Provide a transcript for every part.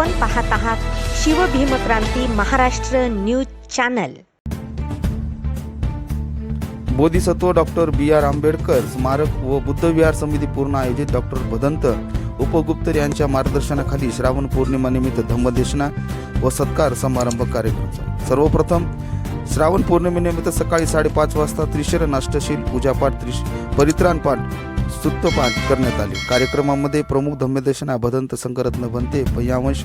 आपण पाहत आहात Shivbhimkranti Maharashtra news channel. Bodhisattva doctor B R Ambedkar स्मारक व बुद्ध विहार समिती पूर्ण आयोजित डॉक्टर भदंत उपगुप्तर यांच्या मार्गदर्शनाखाली श्रावण पौर्णिमानिमित्त धम्मदेशना व सत्कार समारंभ कार्यक्रम. सर्वप्रथम श्रावण पौर्णिमेनिमित्त सकाळी साडेपाच वाजता त्रिशरण अष्टशील पूजापाठ त्रिश परित्राण पाठ करण्यात आले. कार्यक्रमामध्ये प्रमुख धम्मदेशना भदंत संकरत्न भंते पय्यावंश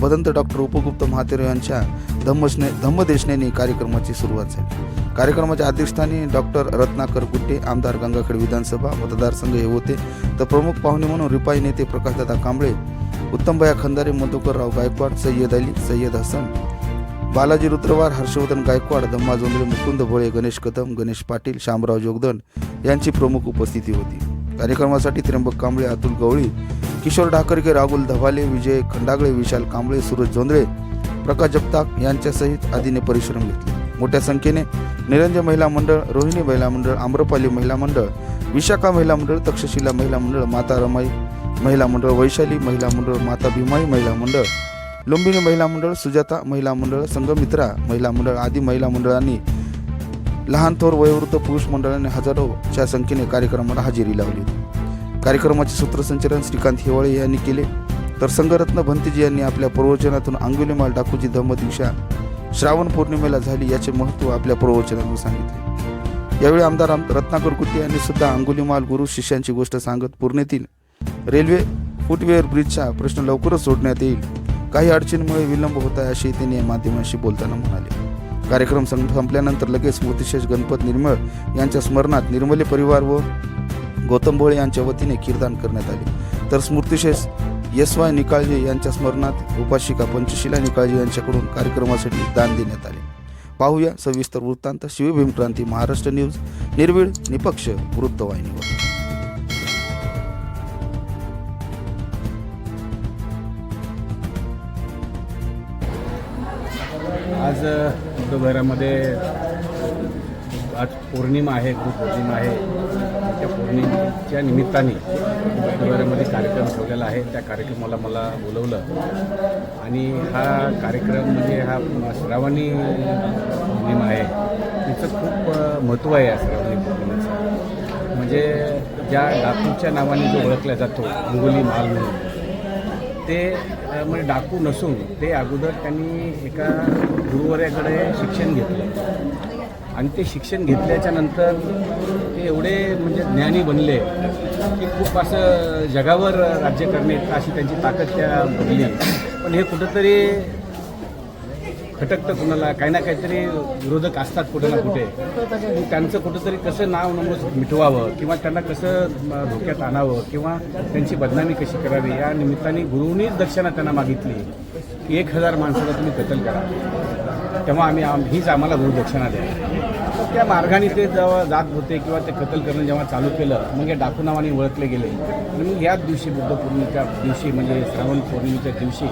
भदंत डॉक्टर उपगुप्त महातेर यांच्या धम्मशने धम्मदेशनेने कार्यक्रमाची सुरुवात झाली. कार्यक्रमाच्या अध्यक्षस्थानी डॉक्टर रत्नाकर गुट्टे आमदार गंगाखेड विधानसभा मतदारसंघ हे होते. तर प्रमुख पाहुणे म्हणून रिपाई नेते प्रकाशदादा कांबळे उत्तमभया खंदारे मधुकरराव गायकवाड सय्यद अली सय्यद हसन बालाजी रुद्रवार हर्षवर्धन गायकवाड धम्मा जोंधळे मुकुंद भोळे गणेश कदम गणेश पाटील शामराव जोगदंड यांची प्रमुख उपस्थिती होती. कार्यक्रमासाठी त्र्यंबक कांबळे अतुल गवळी किशोर ढाकरके राहुल धवाले विजय खंडागळे विशाल कांबळे सूरज जोंधळे प्रकाश जगताप यांच्यासहित आदीने परिश्रम घेतले मोठ्या संख्येने निरंजन महिला मंडळ रोहिणी महिला मंडळ आम्रपाली महिला मंडळ विशाखा महिला मंडळ तक्षशिला महिला मंडळ माता रमाई महिला मंडळ वैशाली महिला मंडळ माता भीमाई महिला मंडळ लुंबिनी महिला मंडळ सुजाता महिला मंडळ संगमित्रा महिला मंडळ आदी महिला मंडळांनी लहान थोर वयोवृद्ध पुरुष मंडळाने हजारोच्या संख्येने कार्यक्रमाला हजेरी लावली. कार्यक्रमाचे सूत्रसंचालन श्रीकांत हिवाळे यांनी केले. तर संघरत्न भंतेजी यांनी आपल्या प्रवचनातून अंगुलीमाल डाकूची धम्म श्रावण पौर्णिमेला झाली याचे महत्त्व आपल्या प्रवचनातून सांगितले. यावेळी आमदार रत्नाकर कुटे यांनी सुद्धा अंगुलीमाल गुरु शिष्यांची गोष्ट सांगत पूर्णेतील रेल्वे फुटवेअर ब्रिजचा प्रश्न लवकरच सोडण्यात येईल. काही अडचणीमुळे विलंब होत आहे असे त्यांनी माध्यमांशी बोलताना म्हणाले. कार्यक्रम संपल्यानंतर लगेच स्मृतिशेष गणपत निर्मळ यांच्या स्मरणात निर्मले परिवार व गौतम भोळे यांच्या वतीने कीर्तन करण्यात आले. तर स्मृतिशेष एस वाय निकाळजे यांच्या स्मरणात उपाशिका पंचशिला निकाळजे यांच्याकडून कार्यक्रमासाठी दान देण्यात आले. पाहूया सविस्तर वृत्तांत. शिवभीम क्रांती महाराष्ट्र न्यूज निर्भीड निपक्ष वृत्तवाहिनीवर. आज बुद्धभरामध्ये आज पौर्णिमा आहे गुरुपौर्णिमा आहे. त्या पौर्णिमेच्या निमित्ताने बुद्धभरामध्ये कार्यक्रम ठेवलेला आहे. त्या कार्यक्रमाला मला बोलवलं. आणि हा कार्यक्रम म्हणजे हा श्रावणी पौर्णिमा आहे. तिचं खूप महत्त्व आहे या श्रावणी पौर्णिमेचं. म्हणजे ज्या डाकूच्या नावाने जो ओळखला जातो अंगोली माल म्हणून ते म्हणजे डाकू नसून ते अगोदर त्यांनी एका गुरुवर्याकडे शिक्षण घेतलं. आणि ते शिक्षण घेतल्याच्या नंतर ते एवढे म्हणजे ज्ञानी बनले की खूप असं जगावर राज्य करणे अशी त्यांची ताकद त्या बनली पण हे कुठंतरी खटकतं कुणाला काही ना काहीतरी विरोधक असतात कुठे. ना कुठे त्यांचं कुठंतरी कसं नाव नमूद मिटवावं किंवा त्यांना कसं धोक्यात आणावं किंवा त्यांची बदनामी कशी करावी या निमित्ताने गुरुनीच दक्षिणा त्यांना मागितली की एक हजार माणसाला तुम्ही कतल करा. तेव्हा आम्ही आम हीच आम्हाला गुरुदक्षिणा द्या. त्या मार्गाने ते जेव्हा जात होते किंवा ते कतल करणं जेव्हा चालू केलं मग या डाकू नावाने ओळखले गेले. आणि मग याच दिवशी बुद्ध पौर्णिमेच्या दिवशी म्हणजे श्रावण पौर्णिमेच्या दिवशी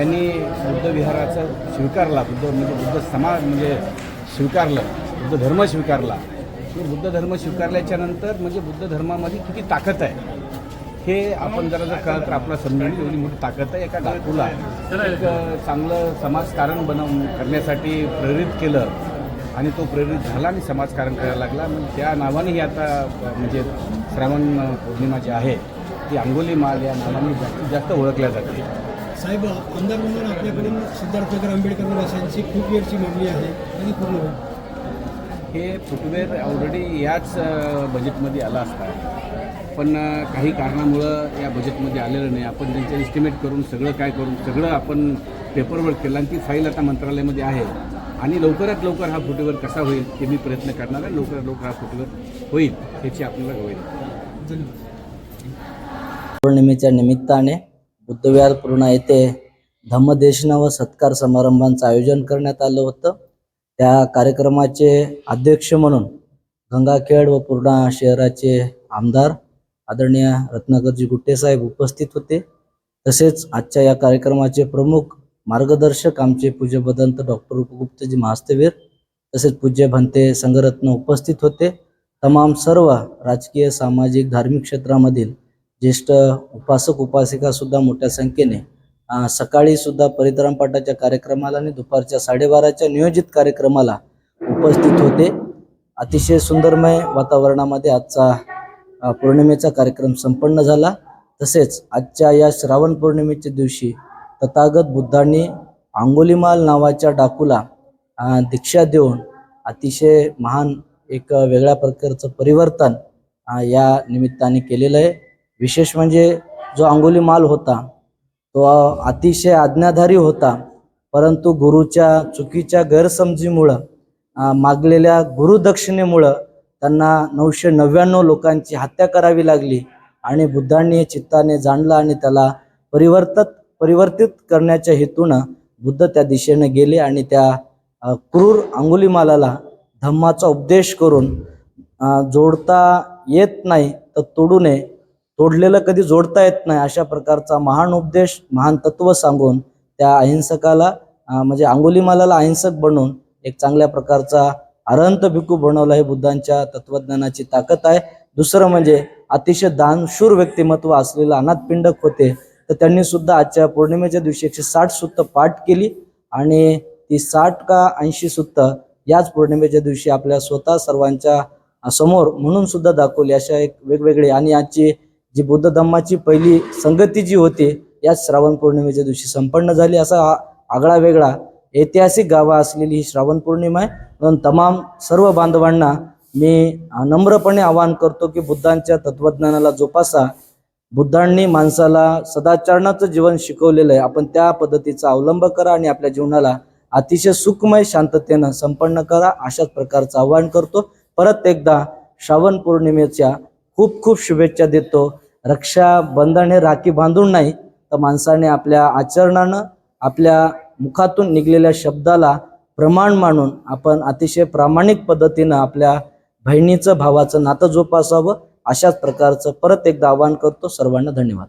त्यांनी बुद्ध विहाराचं स्वीकारला बुद्ध म्हणजे बुद्ध समाज म्हणजे स्वीकारलं बुद्ध धर्म स्वीकारला. की बुद्ध धर्म स्वीकारल्याच्या नंतर म्हणजे बुद्ध धर्मामध्ये किती ताकद आहे? हे आपण जरा जर कळलं तर आपला समजून एवढी मोठी ताकद आहे एका डाकूला एक चांगलं समाजकारण बनव करण्यासाठी प्रेरित केलं आणि तो प्रेरित झाला आणि समाजकारण करायला लागला. मग त्या नावानेही आता म्हणजे श्रावण पौर्णिमा जी आहे. ती अंगोली माल या नावाने जास्तीत जास्त ओळखल्या जाते साहेब आमदार म्हणून आपल्याकडून सिद्धार्थनगर आंबेडकर निवासियांची खूप वेळची मागणी आहे कधी पूर्ण होईल. हे फुटवेअर ऑलरेडी याच बजेटमध्ये आला असता. पण काही कारणामुळं या बजेटमध्ये आलेलं नाही. आपण त्यांचं एस्टिमेट करून सगळं काय करून सगळं आपण पेपरवर्क केलं आणि ती फाईल आता मंत्रालयामध्ये आहे. आणि लवकरात लवकर हा फुटवेअर कसा होईल ते मी प्रयत्न करणार आहे. लवकरात लवकर हा फुटवेअर होईल याची आपल्याला होईल धन्यवाद. पौर्णिमेच्या निमित्ताने बुद्धविहार पूर्णा येथे धम्मदेशना व सत्कार समारंभांचं आयोजन करण्यात आलं होतं. त्या कार्यक्रमाचे अध्यक्ष म्हणून गंगाखेड व पूर्णा शहराचे आमदार आदरणीय रत्नाकरजी गुट्टेसाहेब उपस्थित होते. तसेच आजच्या या कार्यक्रमाचे प्रमुख मार्गदर्शक आमचे पूज्य बदंत डॉक्टर उपगुप्तजी महास्तवीर तसेच पूज्य भंते संघरत्न उपस्थित होते. तमाम सर्व राजकीय सामाजिक धार्मिक क्षेत्रामधील ज्येष्ठ उपासक उपासिका सुद्धा मोठ्या संख्येने सकाळी सुद्धा परित्राम पाठाच्या कार्यक्रमाला आणि दुपारच्या साडेबाराच्या नियोजित कार्यक्रमाला उपस्थित होते. अतिशय सुंदरमय वातावरणामध्ये आजचा पौर्णिमेचा कार्यक्रम संपन्न झाला. तसेच आजच्या या श्रावण पौर्णिमेच्या दिवशी तथागत बुद्धांनी आंगोलीमाल नावाच्या डाकूला दीक्षा देऊन अतिशय महान एक वेगळ्या प्रकारचं परिवर्तन या निमित्ताने केलेलं आहे. विशेष म्हणजे जो अंगुलीमाल होता तो अतिशय आज्ञाधारी होता. परंतु गुरुच्या चुकीच्या गैरसमजीमुळं मागलेल्या गुरुदक्षिणेमुळं त्यांना नऊशे नव्याण्णव लोकांची हत्या करावी लागली आणि बुद्धांनी चित्ताने जाणलं आणि त्याला परिवर्तत परिवर्तित करण्याच्या हेतूनं बुद्ध त्या दिशेने गेले आणि त्या क्रूर अंगुलीमालाला धम्माचा उपदेश करून जोडता येत नाही तर तोडू नये तोडलेलं कधी जोडता येत नाही अशा प्रकारचा महान उपदेश महान तत्व सांगून त्या अहिंसकाला म्हणजे अंगुलीमालाला अहिंसक बनवून एक चांगल्या प्रकारचा अरंत भिक्खू बनवला हे बुद्धांच्या तत्वज्ञानाची ताकद आहे. दुसरं म्हणजे अतिशय दानशूर व्यक्तिमत्व असलेलं अनाथपिंडक होते तर त्यांनी सुद्धा आजच्या पौर्णिमेच्या दिवशी एकशे साठ सुत्त पाठ केली आणि ती साठ का ऐंशी सुत्त याच पौर्णिमेच्या दिवशी आपल्या स्वतः सर्वांच्या समोर म्हणून सुद्धा दाखवली अशा एक वेगवेगळी आणि आजची जी बुद्ध धम्माची पहिली संगती जी होती याच श्रावण पौर्णिमेच्या दिवशी संपन्न झाली असा आगळा वेगळा ऐतिहासिक गावा असलेली ही श्रावण पौर्णिमा आहे. म्हणून तमाम सर्व बांधवांना मी नम्रपणे आवाहन करतो की बुद्धांच्या तत्वज्ञानाला जोपासा. बुद्धांनी माणसाला सदाचरणाचं जीवन शिकवलेलं आहे. आपण त्या पद्धतीचा अवलंब करा आणि आपल्या जीवनाला अतिशय सुखमय शांततेनं संपन्न करा अशाच प्रकारचं आवाहन करतो. परत एकदा श्रावण पौर्णिमेच्या खूप खूप शुभेच्छा देतो. रक्षाबंधन हे राखी बांधून नाही तर माणसाने आपल्या आचरणानं आपल्या मुखातून निघलेल्या शब्दाला प्रमाण मानून आपण अतिशय प्रामाणिक पद्धतीनं आपल्या बहिणीचं भावाचं नातं जोपासावं अशाच प्रकारचं परत एकदा आवाहन करतो. सर्वांना धन्यवाद.